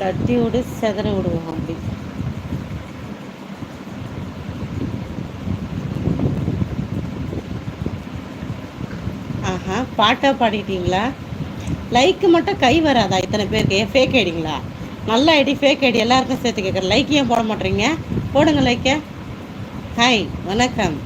தட்டி விடு செதற விடுவோம் அப்படி. ஆஹா பாட்டாக பாடிட்டீங்களா? லைக்கு மட்டும் கை வராதா இத்தனை பேருக்கு? ஃபேக் ஐடிங்களா நல்ல ஐடி ஃபேக் ஐடி எல்லாருக்கும் சேர்த்து கேட்குறேன் லைக் ஏன் போட மாட்டேறீங்க போடுங்க லைக்கை ஹாய் வணக்கம்.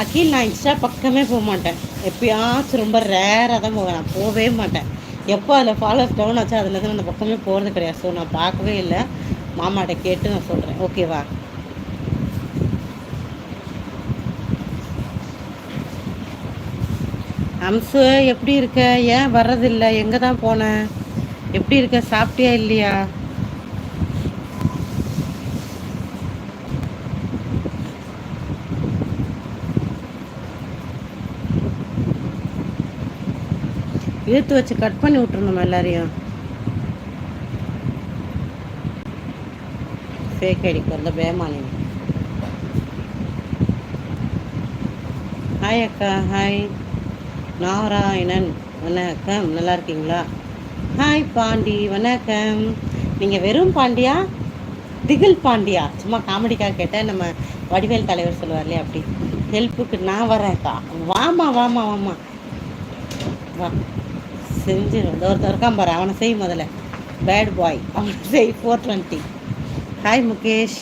அகில் நான் இன்ஸ்டா பக்கமே போக மாட்டேன். எப்பயாச்சும் ரொம்ப ரேராக தான் போவேன். நான் போகவே மாட்டேன். எப்போ அதில் ஃபாலோஸ் டவுன் ஆச்சோ அதுலேருந்து அந்த பக்கமே போகிறது கிடையாது. ஸோ நான் பார்க்கவே இல்லை. மாமாட்ட கேட்டு நான் சொல்கிறேன் ஓகேவா அம்சு எப்படி இருக்க? ஏன் வர்றதில்லை? எங்கே தான் போனேன் எப்படி இருக்க? சாப்பிட்டியா இல்லையா? இழுத்து வச்சு கட் பண்ணி விட்டுருணும் எல்லாரையும். ஃபேக் ஐடிக்கு வந்த பேமானி. ஹாய் அக்கா ஹாய் நாராயணன் வணக்கம். நல்லா இருக்கீங்களா? ஹாய் பாண்டி வணக்கம். நீங்கள் வெறும் பாண்டியா? திகில் பாண்டியா? சும்மா காமெடிக்காக கேட்டால் நம்ம வடிவேல் தலைவர் சொல்லுவார்லே அப்படி. ஹெல்ப்புக்கு நான் வரேன்க்கா வாமா வாமா வாமா வா. செஞ்சிடும் இந்த ஒருத்தர் இருக்கான் பாரு அவனை செய் முதல்ல. பேட் பாய் அவனை செய். ஃபோர் டுவெண்ட்டி ஹாய் முகேஷ்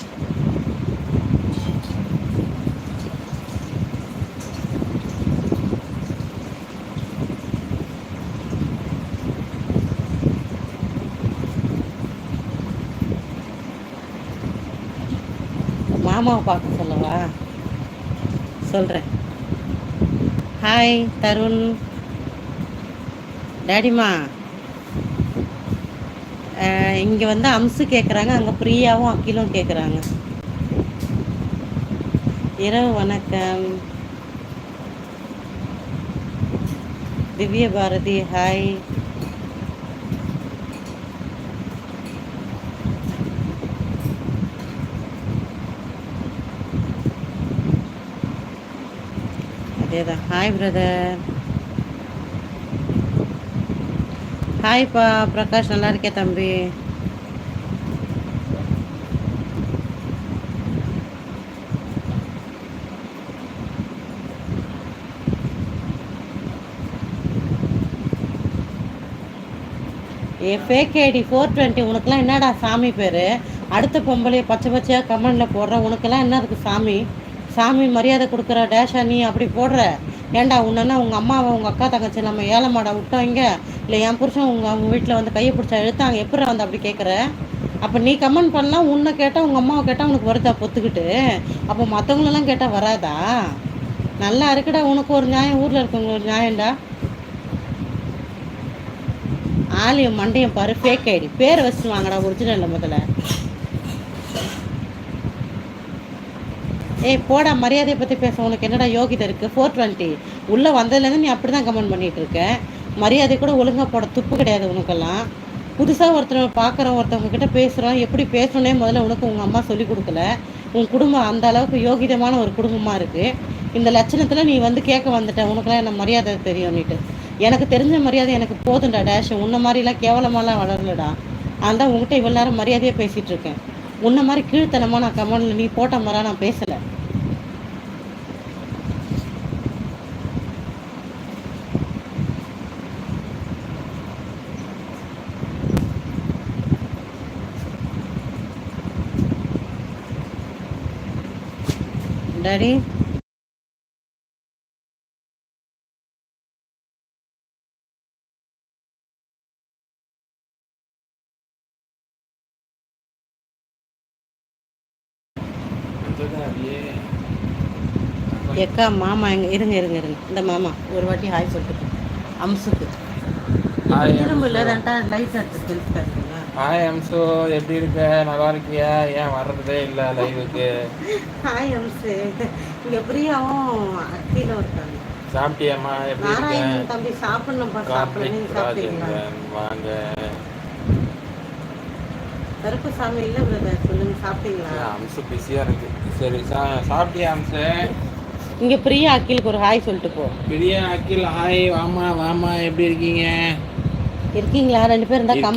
மாமாவை பார்க்க சொல்லவா? சொல்கிறேன் ஹாய் தருண் டேடிமா இங்கே வந்து அம்சு கேட்குறாங்க அங்கே பிரியாவும் அக்கிலும் கேட்குறாங்க இரவு வணக்கம். திவ்ய பாரதி ஹாய் அதேதான் ஹாய் பிரதர் ஹாய்ப்பா பிரகாஷ் நல்லா இருக்கே தம்பி ஏ ஃபேக் ஃபோர் டுவெண்ட்டி உனக்கெல்லாம் என்னடா சாமி பேர்? அடுத்த பொம்பளையை பச்சை பச்சையாக கமெண்டில் போடுற உனக்கெல்லாம் என்ன இருக்கு சாமி? சாமி மரியாதை கொடுக்குற டேஷா நீ அப்படி போடுற? ஏன்டா உன்னா உங்கள் அம்மாவை உங்கள் அக்கா தங்கச்சி நம்ம ஏழை மாடை விட்டவங்க? இல்லை என் புருஷன் உங்கள் அவங்க வீட்டில் வந்து கையை பிடிச்சா எழுத்தாங்க எப்படி வந்து அப்படி கேட்குற அப்போ நீ கமெண்ட் பண்ணலாம் உன்னை கேட்டால் உங்கள் அம்மாவை கேட்டால் உனக்கு வருதா பொத்துக்கிட்டு? அப்போ மற்றவங்களெல்லாம் கேட்டால் வராதா? நல்லா இருக்குடா உனக்கு ஒரு நியாயம் ஊரில் இருக்கவங்க ஒரு நியாயம்டா. ஆலியம் மண்டையம் பாரு ஃபேக் ஐடி பேரை வச்சு வாங்கடா ஒரிஜினல் முதல்ல. ஏய் போடா மரியாதையை பற்றி பேச. உனக்கு என்னடா யோகிதை இருக்குது ஃபோர் டுவெண்ட்டி உள்ளே வந்ததுலேருந்து நீ அப்படி தான் கமெண்ட் பண்ணிகிட்டு இருக்க. மரியாதை கூட ஒழுங்காக போட துப்பு கிடையாது உனக்கெல்லாம். புதுசாக ஒருத்தர் பார்க்குறோம் ஒருத்தவங்க கிட்ட பேசுகிறோம் எப்படி பேசணுன்னே முதல்ல உனக்கு உங்கள் அம்மா சொல்லி கொடுக்கல. உன் குடும்பம் அந்த அளவுக்கு யோகிதமான ஒரு குடும்பமாக இருக்குது இந்த லட்சணத்தில் நீ வந்து கேட்க வந்துட்ட. உனக்கெல்லாம் என்ன மரியாதை தெரியும்னுட்டு. எனக்கு தெரிஞ்ச மரியாதை எனக்கு போதும்டா டேஷ். உன்ன மாதிரிலாம் கேவலமாலாம் வளரலடா. அதுதான் உங்ககிட்ட இவ்வளோ நேரம் மரியாதையாக பேசிகிட்டு இருக்கேன். உன்ன மாதிரி கீழ்த்தனமாக நான் கமெண்ட்ல நீ போட்ட மாதிரி நான் பேசலை. டாடி எக்கா மாமா எங்க இருங்க இருங்க இருங்க. இந்த மாமா ஒரு வாட்டி ஹாய் சொல்லிட்டு அம்சுக்கு. Hi, திரும்ப அம்சு. இல்லைதான்ட்டா லைட் பண்ணுங்க ஹாய் அம்சு. எப்படி இருக்க? நல்லா இருக்கியா? ஏன் வர்றதே இல்லை லைவுக்கு ஹாய் அம்சு. இங்க பிரியாவும் அக்கிலும் இருக்காங்க. சாப்பிட்டியாம்மா? எப்படி இருக்க? நாராயணன் தம்பி சாப்பிடணும் வாங்க. கருப்பு சாமி இல்லை பிரதர் சொல்லுங்க சாப்பிட்டீங்களா? அம்சு பிஸியா இருக்கு. சரி சா சாப்பிட்டியா அம்சு? இங்க பிரியா அக்கிலுக்கு ஒரு ஹாய் சொல்லிட்டு போ. பிரியா அகில் ஹாய் வாமா வாமா எப்படி இருக்கீங்க? இருக்கீங்களா? ரெண்டு பேரும் இருந்தா இருக்கு.